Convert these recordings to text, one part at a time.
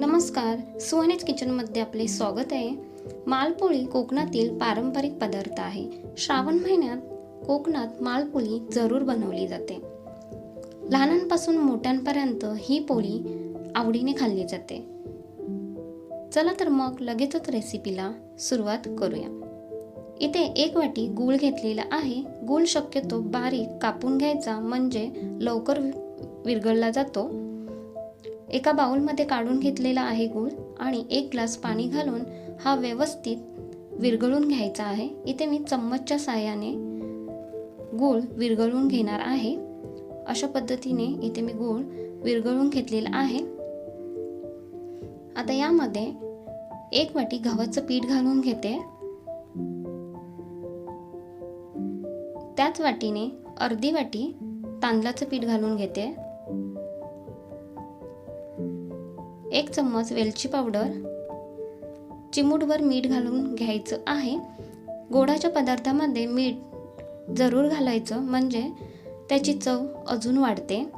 नमस्कार. सुहानीच किचनमध्ये आपले स्वागत आहे. मालपोळी कोकणातील पारंपरिक पदार्थ आहे. श्रावण महिन्यात कोकणात मालपोळी जरूर बनवली जाते. लहानांपासून मोठ्यांपर्यंत ही पोळी आवडीने खाल्ली जाते. चला तर मग लगेचच रेसिपीला सुरुवात करूया. इथे एक वाटी गूळ घेतलेला आहे. गूळ शक्यतो बारीक कापून घ्यायचा. म्हणजे लवकर विरघळला जातो. एका बाउलमध्ये काढून घेतलेला आहे गूळ आणि एक ग्लास पाणी घालून हा व्यवस्थित विरघळून घ्यायचा आहे. इथे मी चम्मचच्या साहाय्याने गूळ विरघळून घेणार आहे. अशा पद्धतीने इथे मी गूळ विरघळून घेतलेला आहे. आता यामध्ये एक वाटी गव्हाचं पीठ घालून घेते. त्याच वाटीने अर्धी वाटी तांदळाचं पीठ घालून घेते. एक चम्मच वेलची पावडर चिमूटभर मीठ घालून घ्यायचं आहे. गोडाच्या पदार्थामध्ये मीठ जरूर घालायचं म्हणजे त्याची चव अजून वाढते.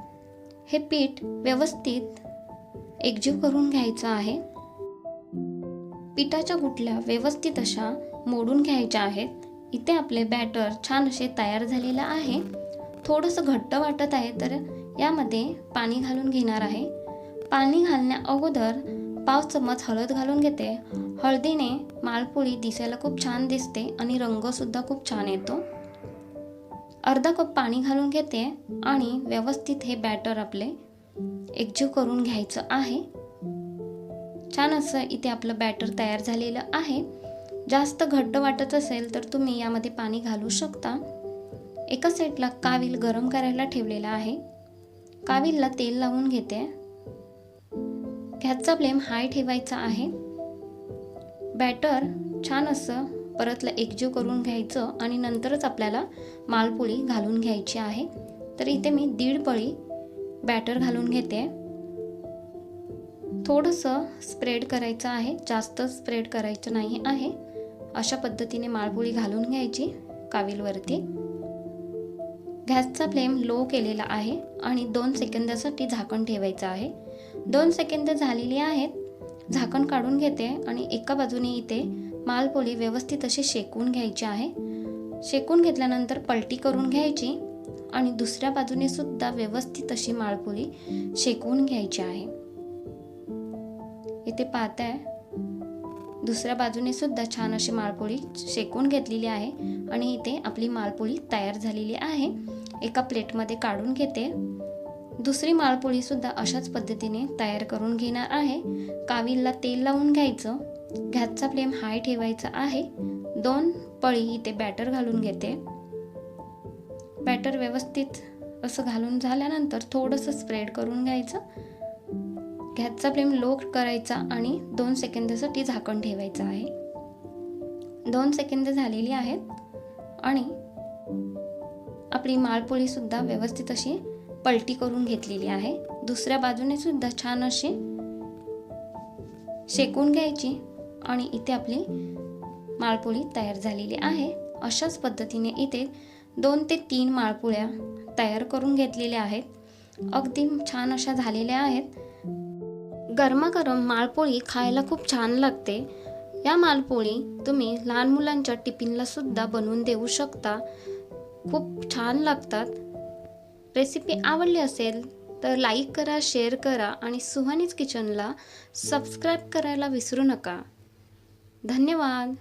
हे पीठ व्यवस्थित एकजीव करून घ्यायचं आहे. पिठाच्या गुटल्या व्यवस्थित अशा मोडून घ्यायच्या आहेत. इथे आपले बॅटर छान असे तयार झालेलं आहे. थोडंसं घट्ट वाटत आहे तर यामध्ये पाणी घालून घेणार आहे. पाणी घालण्या अगोदर पाव चम्मच हळद घालून घेते. हळदीने मालपुळी दिसायला खूप छान दिसते आणि रंगसुद्धा खूप छान येतो. अर्धा कप पाणी घालून घेते आणि व्यवस्थित हे बॅटर आपले एकजीव करून घ्यायचं आहे. छान असं इथे आपलं बॅटर तयार झालेलं आहे. जास्त घट्ट वाटत असेल तर तुम्ही यामध्ये पाणी घालू शकता. एका साईडला कावील गरम करायला ठेवलेला आहे. कावीलला तेल लावून घेते. गॅसचा फ्लेम हाय ठेवायचा आहे. बॅटर छान असं परतलं एकजीव करून घ्यायचं आणि नंतरच आपल्याला मालपोळी घालून घ्यायची आहे. तर इथे मी दीड पळी बॅटर घालून घेते. थोडंसं स्प्रेड करायचं आहे जास्त स्प्रेड करायचं नाही आहे. अशा पद्धतीने माळपोळी घालून घ्यायची कावीलवरती. गॅसचा फ्लेम लो केलेला आहे आणि दोन सेकंदासाठी झाकण ठेवायचं आहे. दोन सेकंद झालेली आहेत. झाकण काढून घेते आणि एका बाजूने इथे मालपोळी व्यवस्थित अशी शेकून घ्यायची आहे. शेकून घेतल्यानंतर पलटी करून घ्यायची आणि दुसऱ्या बाजूने सुद्धा व्यवस्थित अशी माळपोळी शेकवून घ्यायची आहे. इथे पाहताय दुसऱ्या बाजूने सुद्धा छान अशी माळपोळी शेकून घेतलेली आहे आणि इथे आपली माळपोळी तयार झालेली आहे. एका प्लेटमध्ये काढून घेते. दुसरी माळपोळीसुद्धा अशाच पद्धतीने तयार करून घेणार आहे. कावीलला तेल लावून घ्यायचं. गॅसचा फ्लेम हाय ठेवायचा आहे. दोन पळी इथे बॅटर घालून घेते. बॅटर व्यवस्थित असं घालून झाल्यानंतर थोडंसं स्प्रेड करून घ्यायचं. गॅसचा फ्लेम लो करायचा आणि दोन सेकंदासाठी झाकण ठेवायचं आहे. दोन सेकंद झालेली आहेत आणि आपली माळपोळीसुद्धा व्यवस्थित अशी पलटी करून घेतलेली आहे. दुसऱ्या बाजूने सुद्धा छान अशी शेकून घ्यायची आणि इथे आपली माळपोळी तयार झालेली आहे. अशाच पद्धतीने इथे दोन ते तीन माळपोळ्या तयार करून घेतलेल्या आहेत. अगदी छान अशा झालेल्या आहेत. गरमागरम माळपोळी खायला खूप छान लागते. या मालपोळी तुम्ही लहान मुलांच्या टिफिनला सुद्धा बनवून देऊ शकता. खूप छान लागतात. रेसिपी आवडली असेल तर लाईक करा शेअर करा आणि सुहानीज किचनला सबस्क्राईब करायला विसरू नका. धन्यवाद.